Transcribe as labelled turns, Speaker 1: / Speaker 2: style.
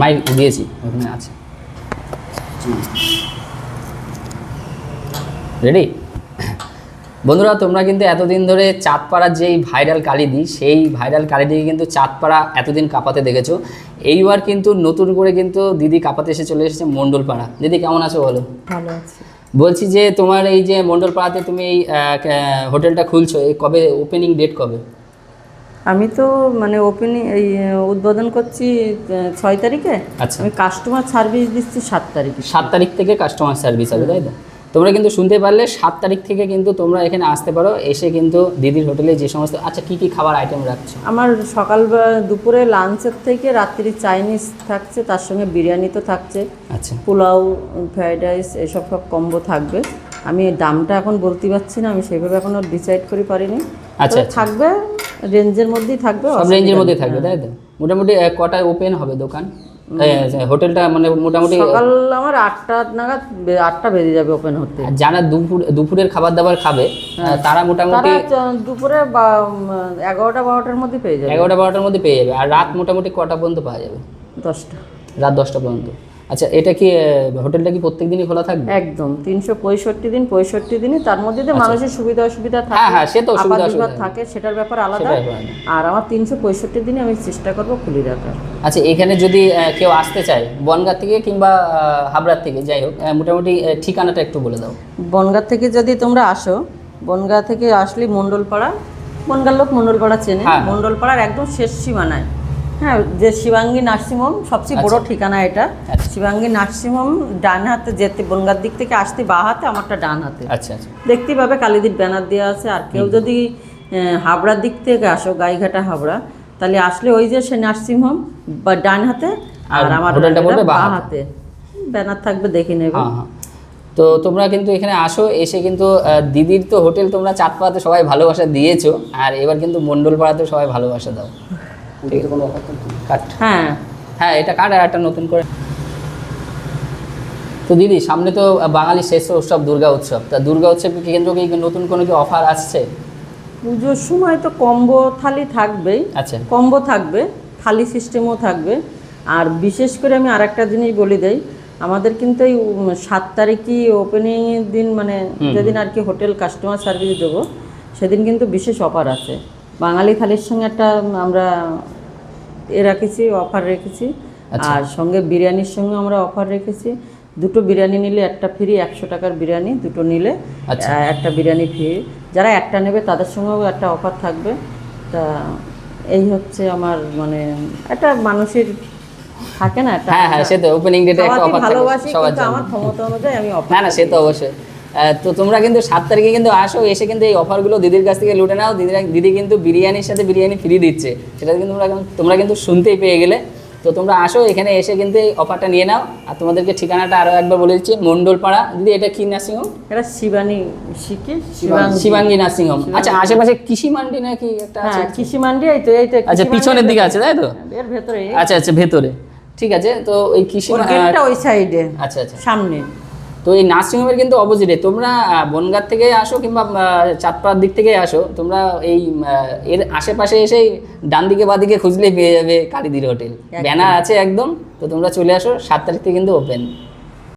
Speaker 1: Mic দিয়েছি ওখানে আছে। রেডি বন্ধুরা তোমরা কিন্তু এতদিন ধরে চাঁদপাড়ার যেই ভাইরাল কালিদি সেই ভাইরাল কালিদিকে কিন্তু চাঁদপাড়া এতদিন কাঁপাতে দেখেছ। এইবার কিন্তু নতুন করে কিন্তু দিদি কাঁপাতে এসে চলে এসেছে মণ্ডলপাড়া। দিদি কেমন আছো বলো?
Speaker 2: ভালো আছে।
Speaker 1: বলছি যে তোমার এই যে মণ্ডলপাড়াতে তুমি এই হোটেলটা খুলছো এই কবে ওপেনিং ডেট কবে?
Speaker 2: আমি তো মানে ওপেনিং এই উদ্বোধন করছি ছয় তারিখে।
Speaker 1: আচ্ছা।
Speaker 2: আমি কাস্টমার সার্ভিস দিচ্ছি সাত তারিখে।
Speaker 1: সাত তারিখ থেকে কাস্টমার সার্ভিস হবে তাই তো? তোমরা কিন্তু শুনতে পারলে সাত তারিখ থেকে কিন্তু তোমরা এখানে আসতে পারো এসে কিন্তু দিদির হোটেলে যে সমস্ত আচ্ছা কি কি খাবার আইটেম রাখছো?
Speaker 2: আমার সকাল দুপুরে লাঞ্চের থেকে রাত্রি চাইনিজ থাকছে তার সঙ্গে বিরিয়ানি তো থাকছে।
Speaker 1: আচ্ছা।
Speaker 2: পোলাও ফ্রাইড রাইস এসব সব কম্বো থাকবে। আমি দামটা এখন বলতে পারছি না আমি সেভাবে এখনও ডিসাইড করে পারিনি।
Speaker 1: আচ্ছা, আচ্ছা।
Speaker 2: থাকবে রেঞ্জের মধ্যেই থাকবে
Speaker 1: সব রেঞ্জের
Speaker 2: মধ্যেই
Speaker 1: থাকবে তাই তো? মোটামুটি কটায় ওপেন হবে দোকান? হোটেলটা মানে মোটামুটি
Speaker 2: সকাল আমার আটটা নাগাদ আটটা বেজে যাবে ওপেন হতে।
Speaker 1: যারা দুপুর দুপুরের খাবার দাবার খাবে তারা মোটামুটি
Speaker 2: দুপুরে বা এগারোটা বারোটার মধ্যে পেয়ে যাবে।
Speaker 1: এগারোটা বারোটার মধ্যে পেয়ে যাবে আর রাত মোটামুটি কটা পর্যন্ত পাওয়া যাবে?
Speaker 2: দশটা।
Speaker 1: রাত দশটা পর্যন্ত। আচ্ছা এটা কি হোটেলটা কি প্রত্যেক দিনই খোলা থাকবে?
Speaker 2: একদম তিনশো পঁয়ষট্টি দিন পঁয়ষট্টি দিনই তার মধ্যে দিয়ে মানুষের সুবিধা অসুবিধা
Speaker 1: আচ্ছা। হ্যাঁ,
Speaker 2: থাকে
Speaker 1: হ্যাঁ, সে তো সুবিধা অসুবিধা।
Speaker 2: থাকে সেটার ব্যাপার আলাদা। আর আমার তিনশো পঁয়ষট্টি দিনে আমি চেষ্টা করব খুলে রাখার
Speaker 1: আচ্ছা এখানে যদি কেউ আসতে চায় বনগাঁ থেকে কিংবা হাবড়ার থেকে যাই হোক মোটামুটি ঠিকানাটা একটু বলে দাও।
Speaker 2: বনগাঁ থেকে যদি তোমরা আসো বনগাঁ থেকে আসলে মণ্ডলপাড়া বনগাঁ লোক মণ্ডলপাড়া চেনে।
Speaker 1: হ্যাঁ।
Speaker 2: মণ্ডলপাড়ার একদম শেষ সীমানায়। হ্যাঁ যে শিবাঙ্গী নার্সিংহোম সবচেয়ে বড় ঠিকানা এটা।
Speaker 1: আচ্ছা।
Speaker 2: শিবাঙ্গী নার্সিংহোম ডান হাতে যেতে বনগার দিক থেকে আসতে বা হাতে আমারটা ডান হাতে।
Speaker 1: আচ্ছা আচ্ছা।
Speaker 2: দেখতেই পাবে কালীদির ব্যানার দেওয়া আছে। আর কেউ যদি হাবড়ার দিক থেকে আসো গাইঘাটা হাবড়া তাহলে আসলে ওই যে সে নার্সিংহোম বা ডান হাতে আর আমার
Speaker 1: বা হাতে।
Speaker 2: ব্যানার থাকবে দেখে নেবে।
Speaker 1: হ্যাঁ হ্যাঁ। তো তোমরা কিন্তু এখানে আসো এসে কিন্তু দিদির তো হোটেল তোমরা চাঁদপাড়াতে সবাই ভালোবাসা দিয়েছ আর এবার কিন্তু মণ্ডলপাড়াতে সবাই ভালোবাসা দাও।
Speaker 2: হ্যাঁ।
Speaker 1: হ্যাঁ এটা কাট আর একটা নতুন করে। তো দিদি সামনে তো বাঙালি শ্রেষ্ঠ উৎসব দুর্গা উৎসব। তা দুর্গা উৎসবকে কেন্দ্র কি নতুন কোনো কি অফার আসছে?
Speaker 2: পুজোর সময় তো কম্বো থালি থাকবেই।
Speaker 1: আচ্ছা।
Speaker 2: কম্বো থাকবে থালি সিস্টেমও থাকবে। আর বিশেষ করে আমি আরেকটা জিনিস বলে দেই আমাদের কিন্তু এই সাত তারিখই ওপেনিংয়ের দিন মানে যেদিন আর কি হোটেল কাস্টমার সার্ভিস দেবো সেদিন কিন্তু বিশেষ অফার আছে। বাঙালি থালির সঙ্গে একটা আমরা এ রেখেছি অফার রেখেছি।
Speaker 1: আচ্ছা।
Speaker 2: আর সঙ্গে বিরিয়ানির সঙ্গে আমরা অফার রেখেছি। দুটো বিরিয়ানি নিলে একটা ফ্রি একশো টাকার বিরিয়ানি দুটো নিলে
Speaker 1: আচ্ছা।
Speaker 2: একটা বিরিয়ানি ফ্রি। যারা একটা নেবে তাদের সঙ্গেও একটা অফার থাকবে। তা এই হচ্ছে আমার মানে একটা মানুষের থাকে না একটা
Speaker 1: হ্যাঁ হ্যাঁ সে তো ওপেনিং ডেটে একটা অফার
Speaker 2: ভালোবাসি কিন্তু আমার ক্ষমতা অনুযায়ী আমি অফার
Speaker 1: না না সে তো অবশ্যই। তো তোমরা কিন্তু সাত তারিখে কিন্তু আসো এসে কিন্তু এই অফারগুলো দিদির কাছ থেকে লুটে নাও। দিদিরা দিদি কিন্তু বিরিয়ানির সাথে বিরিয়ানি ফ্রি দিচ্ছে। সেটা কিন্তু তোমরা তোমরা কিন্তু শুনতেই পেয়ে গেলে। তো তোমরা আসো এখানে এসে কিন্তু এই অফারটা নিয়ে নাও। আর তোমাদেরকে ঠিকানাটা আরও একবার বলে দিচ্ছি মণ্ডলপাড়া। দিদি এটা কি নার্সিংহোম?
Speaker 2: এটা শিবানী শিখে? Shivangi
Speaker 1: Shivangi nursing home. আচ্ছা আশেপাশে কৃষি মান্ডি নাকি একটা আছে
Speaker 2: হ্যাঁ কৃষি মান্ডি এই তো এই তো
Speaker 1: আচ্ছা পিছনের দিকে আছে। তাই তো?
Speaker 2: এর ভেতরে
Speaker 1: আচ্ছা আচ্ছা ভেতরে। ঠিক আছে তো ওই কৃষি
Speaker 2: ওই সাইডে
Speaker 1: আচ্ছা আচ্ছা।
Speaker 2: সামনে।
Speaker 1: তো এই নার্সিংহোমের কিন্তু অপোজিটে তোমরা বনগাঁর বনগাঁ থেকে আসো কিংবা চাঁদপাড়ার দিক থেকে আসো তোমরা এই এর আশেপাশে এসে ডান দিকে বা দিকে খুঁজলেই পেয়ে যাবে কালীদির হোটেল। ব্যানার আছে একদম তো তোমরা চলে আসো সাত তারিখ থেকে কিন্তু ওপেন